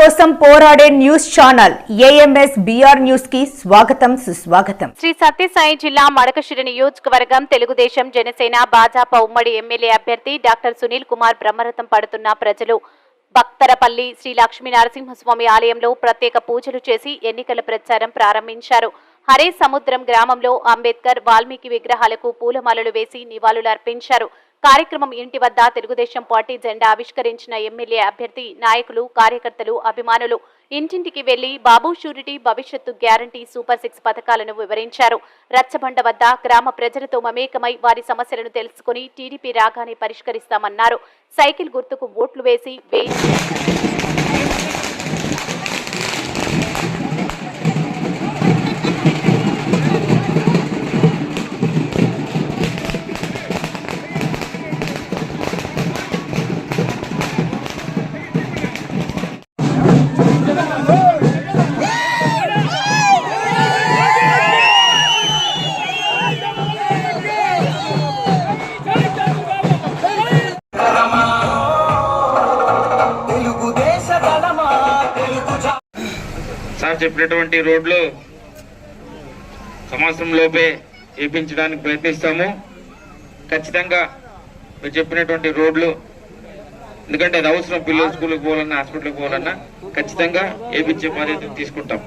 కోసం పోరాడే news channel AMS BR న్యూస్కి స్వాగతం సుస్వాగతం. శ్రీ సత్యసాయి జిల్లా మడకశిరి నియోజకవర్గం తెలుగుదేశం జనసేన భాజపా ఉమ్మడి ఎమ్మెల్యే అభ్యర్థి డాక్టర్ సునీల్ కుమార్ బ్రహ్మరథం పడుతున్న ప్రజలు. భక్తరపల్లి శ్రీ లక్ష్మీ నరసింహస్వామి ఆలయంలో ప్రత్యేక పూజలు చేసి ఎన్నికల ప్రచారం ప్రారంభించారు. హరే సముద్రం గ్రామంలో అంబేద్కర్ వాల్మీకి విగ్రహాలకు పూలమాలలు వేసి నివాళులు అర్పించారు కార్యక్రమం ఇంటి వద్ద తెలుగుదేశం పార్టీ జెండా ఆవిష్కరించిన ఎమ్మెల్యే అభ్యర్థి నాయకులు కార్యకర్తలు అభిమానులు. ఇంటింటికి వెళ్ళి బాబు షూరిటీ భవిష్యత్తు గ్యారంటీ సూపర్ సిక్స్ పథకాలను వివరించారు. రచ్చబండ వద్ద గ్రామ ప్రజలతో మమేకమై వారి సమస్యలను తెలుసుకుని టీడీపీ రాగానే పరిష్కరిస్తామన్నారు. సైకిల్ గుర్తుకు ఓట్లు వేసి వేసి సార్ చెప్పినటువంటి రోడ్లు సంవత్సరంలోపే వేయించడానికి ప్రయత్నిస్తాము. ఖచ్చితంగా మీరు చెప్పినటువంటి రోడ్లు ఎందుకంటే అది అవసరం పిల్లలు స్కూల్కి పోవాలన్నా హాస్పిటల్కి పోవాలన్నా ఖచ్చితంగా వేయించే బాధ్యత తీసుకుంటాం.